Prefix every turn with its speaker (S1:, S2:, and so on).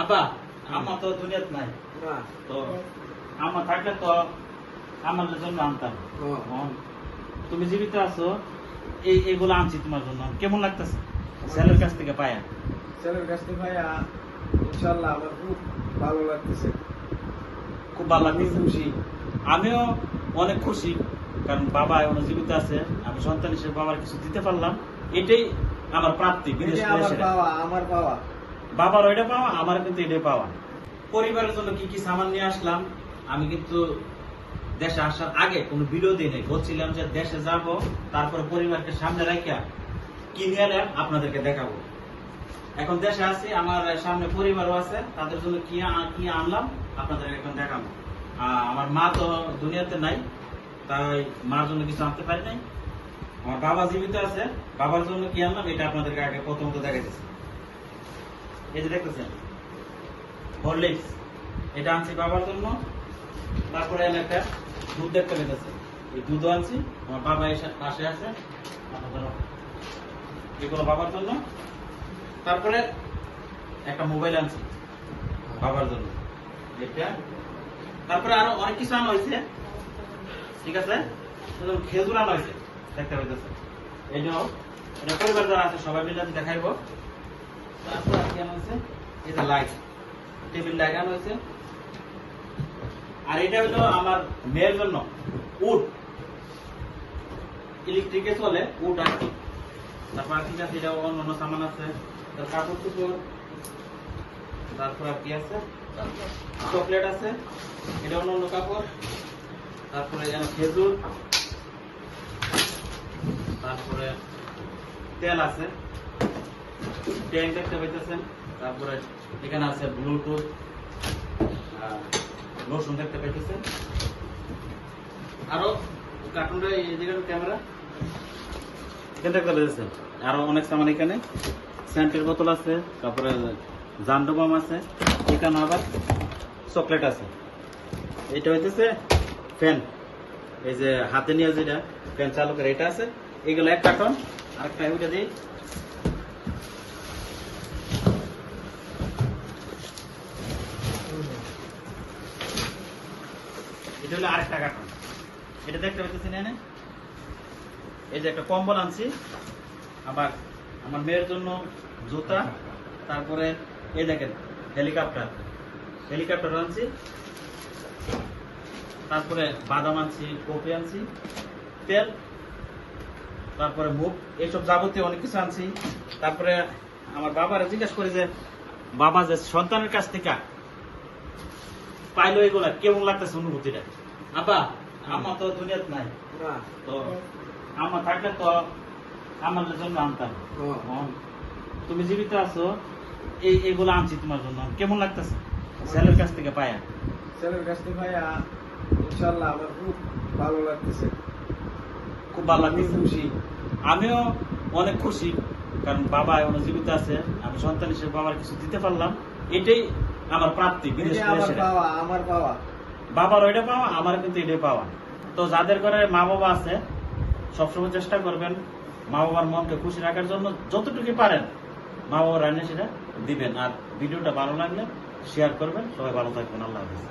S1: আব্বা আম্মা তো দুনিয়াত নাই। তো আম্মা থাকলে তো আমার জন্য আনতাম। তুমি জীবিত আছো এই এগুলো আনছি তোমার জন্য। কেমন লাগতেছে? ছেলের কাছ থেকে পায়া।
S2: ছেলের কাছ থেকে পায়া ইনশাল্লাহ আমার খুব ভালো লাগতেছে।
S1: খুব ভালো
S2: আমি
S1: লাগতেছে।
S2: খুশি।
S1: আমিও অনেক খুশি কারণ বাবা এখনও জীবিত আছে। আমি সন্তান হিসেবে বাবার কিছু দিতে পারলাম। এটাই আমার প্রাপ্তি বিদেশ
S2: আমার। পাওয়া আমার পাওয়া।
S1: বাবার ওইটা পাওয়া, আমার কিন্তু এটাই পাওয়া। পরিবারের জন্য কি কি সামান নিয়ে আসলাম, আমি কিন্তু দেশে আসার আগে কোনো ভিডিও নেই। বলছিলাম যে দেশে যাব, তারপরে পরিবারকে সামনে রাখিয়া কি নিয়ে এলাম, আপনাদেরকে দেখাবো। এখন দেশে আছি, আমার সামনে পরিবারও আছে, তাদের জন্য কি কি আনলাম আপনাদের এখন দেখাবো। আমার মা তো দুনিয়াতে নাই, তাই মার জন্য কিছু আনতে পারি নাই। আমার বাবা জীবিত আছে, বাবার জন্য কি আনলাম, এটা আপনাদেরকে আগে প্রথমত দেখাইতেছি। এই যে দেখতেছেন হরলিক্স এটা আনছি বাবার জন্য, তারপরে আমি একটা দুধ দেখতে পেতেছি এই দুধও আনছি, আমার বাবা এসে পাশে আছে এগুলো বাবার জন্য। তারপরে একটা মোবাইল আনছি, বাবার জন্য। এটা, তারপরে আরও অনেক কিছু আনা হয়েছে। ঠিক আছে? খেজুর আনা হয়েছে, দেখতে পেতেছে এই জন্য এটা পরিবার যারা আছে, সবাই মিলে দেখাইবো। তারপর লাইট হয়েছে। আর এটা হলো আমার মেয়ের জন্য উড ইলেকট্রিকে চলে উড আর তারপর ঠিক আছে? এটা অন্য অন্য সামান আছে। কাপড় চোপড়। তারপর আর কি আছে? চকলেট আছে। এটা অন্য অন্য কাপড়। তারপরে যেন খেজুর। তারপরে তেল আছে। ট্যাঙ্ক দেখতে পাইতেছেন, তারপরে এখানে আছে ব্লুটুথ লোশন দেখতে পাইতেছেন। আরও কার্টুনটা এই ক্যামেরা এখানে দেখতে আরও অনেক সামান এখানে। স্যান্টের বোতল আছে, তারপরে জান্ডবাম আছে এখানে আবার চকলেট আছে। এটা হইতেছে ফ্যান এই যে হাতে নিয়ে যেটা ফ্যান চালু করে, এটা আছে। এগুলো এক কার্টন আরেকটা ওইটা দিই এটা হলো আরেকটা কার্টন। এটা দেখতে পাচ্ছেন এনে এই যে একটা কম্বল আনছি। আবার আমার মেয়ের জন্য জুতা, তারপরে এই দেখেন, হেলিকপ্টার। হেলিকপ্টার আনছি। তারপরে বাদাম আনছি কপি আনছি, তেল, তারপরে মুখ এইসব যাবতীয় অনেক কিছু আনছি। তারপরে আমার বাবারা জিজ্ঞেস করি যে, বাবা যে সন্তানের কাছ থেকে পাইলো এগুলা কেমন লাগতেছে অনুভূতিটা? আপা আমার তো দুনিয়াত নাই। তো আমার থাকলে তো আমার জন্য আনতাম। তুমি জীবিত আছো এই এগুলো আনছি তোমার জন্য। কেমন লাগতেছে? ছেলের কাছ থেকে পায়া।
S2: ছেলের কাছ থেকে পায়া ইনশাল্লাহ আমার খুব ভালো লাগতেছে।
S1: খুব ভালো লাগতেছে।
S2: খুশি।
S1: আমিও অনেক খুশি কারণ বাবা এখনও জীবিত আছে। আমি সন্তান হিসেবে বাবার কিছু দিতে পারলাম। এটাই আমার প্রাপ্তি বিদেশ
S2: আমার পাওয়া
S1: বাবার ওইটা পাওয়া আমার কিন্তু এটাই পাওয়া। তো যাদের ঘরে মা বাবা আছে সবসময় চেষ্টা করবেন মা বাবার মনকে খুশি রাখার জন্য যতটুকু পারেন মা বাবার রান্না সেটা দিবেন। আর ভিডিওটা ভালো লাগলে শেয়ার করবেন। সবাই ভালো থাকবেন। আল্লাহ হাফিজ।